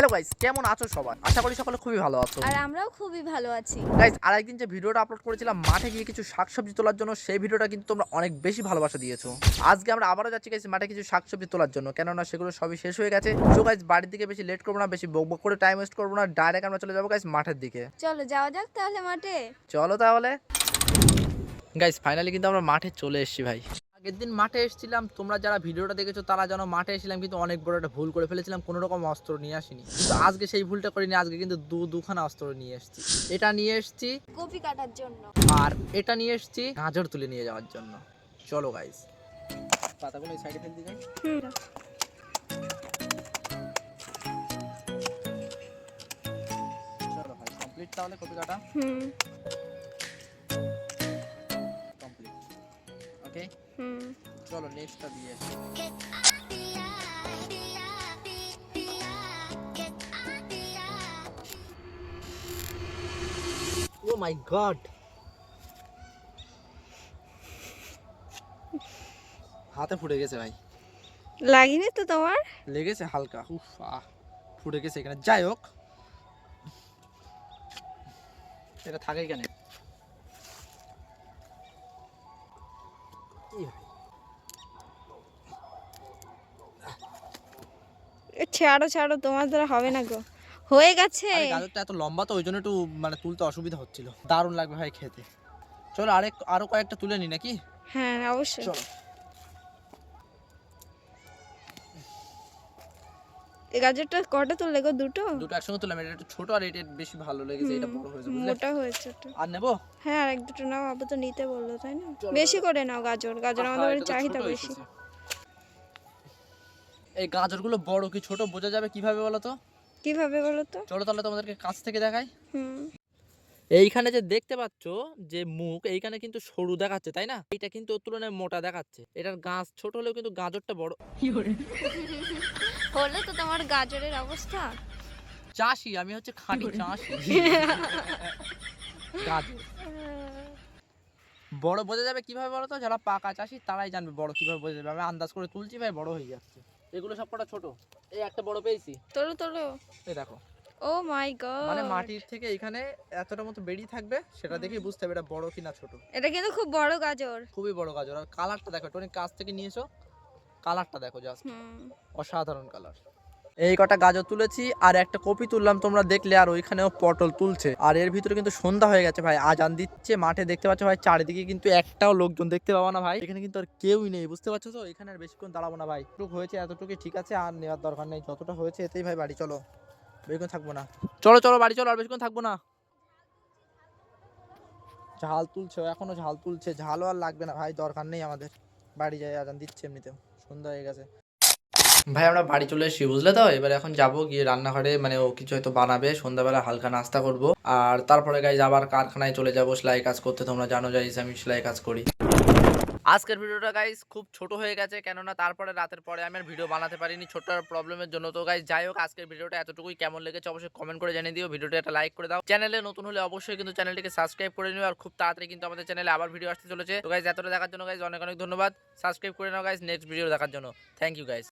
Hello guys কেমন আছো সবাই? আশা করি সকলে খুবই ভালো আছো। আর আমরাও খুবই ভালো আছি। গাইস আরেকদিন যে ভিডিওটা আপলোড করেছিলাম মাঠে গিয়ে কিছু শাকসবজি তোলার জন্য সেই ভিডিওটা কিন্তু তোমরা অনেক বেশি ভালোবাসা দিয়েছ। আজকে আমরা আবারও যাচ্ছি গাইস মাঠে কিছু শাকসবজি তোলার জন্য। কেননা সেগুলো সবই শেষ হয়ে গেছে। তো গাইস বাড়ির দিকে বেশি লেট করব না বেশি বক বক করে টাইম ওয়েস্ট করব না। ডাইরেক্ট আমরা চলে যাব গাইস মাঠের দিকে। চলো যাওয়া যাক তাহলে মাঠে। চলো তাহলে। গাইস ফাইনালি কিন্তু আমরা মাঠে চলে এসেছি ভাই। আগের দিন মাঠে এসেছিলাম তোমরা যারা ভিডিওটা দেখেছ তারা যেন মাঠে এসেছিলাম কিন্তু অনেক বড় একটা ভুল করে ফেলেছিলাম কোনো রকম অস্ত্র নিয়ে আসিনি। কিন্তু আজকে সেই ভুলটা করিনি আজকে কিন্তু দু দুখানা অস্ত্র নিয়ে এসেছি। এটা নিয়ে এসেছি কপি কাটার জন্য। আর এটা নিয়ে এসেছি গাজর তুলে নিয়ে যাওয়ার জন্য। চলো গাইস পাতাগুলো এই সাইডে ফেল দিবেন চলো ভাই কমপ্লিট তাহলে কপি কাটা। হুম। ওকে হুম চলো নেক্সটটা দিয়ে ও মাই গড হাতে ফুটে গেছে ভাই। লাগেনি তো তোমার? লেগেছে হালকা। উফ আহ ফুটে গেছে এখানে। যাই হোক। এটা থাকে কেন ছাড়ো ছাড়ো তোমার দ্বারা হবে না গো। হয়ে গেছে। গাজরটা এত লম্বা তো ওই জন্য একটু মানে তুলতে অসুবিধা হচ্ছিল। দারুণ লাগবে ভাই খেতে। চলো আরেক আরও কয়েকটা তুলে নি নাকি? হ্যাঁ অবশ্যই। চলো। এই গাজরটা কটা তুললে গো? দুটো? দুটো একসঙ্গে তুললাম। এটা একটু ছোট আর এটা বেশি ভালো লেগেছে এটা বড় হয়েছে বুঝলে? মোটা হয়েছে একটু আর নেব? হ্যাঁ আর এক দুটো নাও আপাতত তো নিতে বলল তাই না? বেশি করে নাও গাজর। গাজর আমাদের বাড়ির চাহিদা বেশি। এই গাজরগুলো বড় কি ছোট বোঝা যাবে কীভাবে বলো তো? কীভাবে বলো তো? চলো তাহলে তোমাদেরকে কাছ থেকে দেখাই। হুম। এইখানে যে দেখতে পাচ্ছ যে মুখ এইখানে কিন্তু সরু দেখাচ্ছে তাই না? এটা কিন্তু ওর তুলনায় মোটা দেখাচ্ছে। এটার গাছ ছোট হলেও কিন্তু গাজরটা বড়। হলো তো তোমার গাজরের অবস্থা। চাষি আমি হচ্ছে খাঁটি চাষি। গাজর। বড় বোঝা যাবে কীভাবে বলো তো যারা পাকা চাষি তারাই জানবে বড় কীভাবে বোঝা যাবে। আমি আন্দাজ করে তুলছি ভাই বড় হয়ে যাচ্ছে। এগুলো সব কটা ছোট। এই একটা বড় পেয়েছি। তোলো তোলো এই দেখো। ও মাই গড মানে মাটির থেকে এখানে এতটা মতো বেরিয়ে থাকবে সেটা দেখেই বুঝতে হবে এটা বড় কিনা ছোট। এটা কিন্তু খুব বড় গাজর। খুবই বড় গাজর। আর কালারটা দেখো টনি কাছ থেকে নিয়েছো কালারটা দেখো জাস্ট অসাধারণ কালার এই কটা গাজর তুলেছি আর একটা কপি তুললাম তোমরা দেখলে আর ওইখানেও পটল তুলছে। আর এর ভিতরে কিন্তু সন্ধ্যা হয়ে গেছে ভাই আজান দিচ্ছে মাঠে দেখতে পাচ্ছ ভাই চারিদিকে কিন্তু একটাও লোকজন দেখতে পাবো না ভাই। এখানে কিন্তু আর কেউই নেই বুঝতে পারছ তো? এখানে আর বেশিক্ষণ দাঁড়াবো না ভাই। টুক হয়েছে এতটুকু ঠিক আছে আর নেওয়ার দরকার নেই। যতটা হয়েছে এতেই ভাই বাড়ি চলো। বেশিক্ষণ থাকব না। চলো চলো বাড়ি চলো আর বেশিক্ষণ থাকব না। ঝাল তুলছে এখনও ঝাল তুলছে। ঝালও আর লাগবে না ভাই দরকার নেই আমাদের। বাড়ি যাই আজান দিচ্ছে এমনিতেও। সন্ধ্যা হয়ে গেছে। ভাই আমরা বাড়ি চলে এসেছি বুঝলে তো? এবার এখন যাব গিয়ে রান্নাঘরে মানে ও কিছু হয়তো বানাবে। সন্ধ্যাবেলা হালকা নাস্তা করব। আর তারপরে গাইজ আবার কারখানায় চলে যাব সেলাই কাজ করতে। তোমরা জানো গাইজ আমি সেলাই কাজ করি। আজকের ভিডিওটা গাইজ খুব ছোট হয়ে গেছে, কেননা তারপরে রাতের পরে আমি আর ভিডিও বানাতে পারিনি ছোট প্রবলেমের জন্য। তো গাইজ যাই হোক, আজকের ভিডিওটা এতটুকুই। কেমন লেগেছে অবশ্যই কমেন্ট করে জানিয়ে দিও। ভিডিওটা একটা লাইক করে দাও। চ্যানেলে নতুন হলে অবশ্যই কিন্তু চ্যানেলটিকে সাবস্ক্রাইব করে নিও। আর খুব তাড়াতাড়ি কিন্তু আমাদের চ্যানেলে আবার ভিডিও আসতে চলেছে। তো গাইজ এতটা দেখার জন্য গাইজ অনেক অনেক ধন্যবাদ। সাবস্ক্রাইব করে নাও গাইজ নেক্সট ভিডিও দেখার জন্য। Thank you guys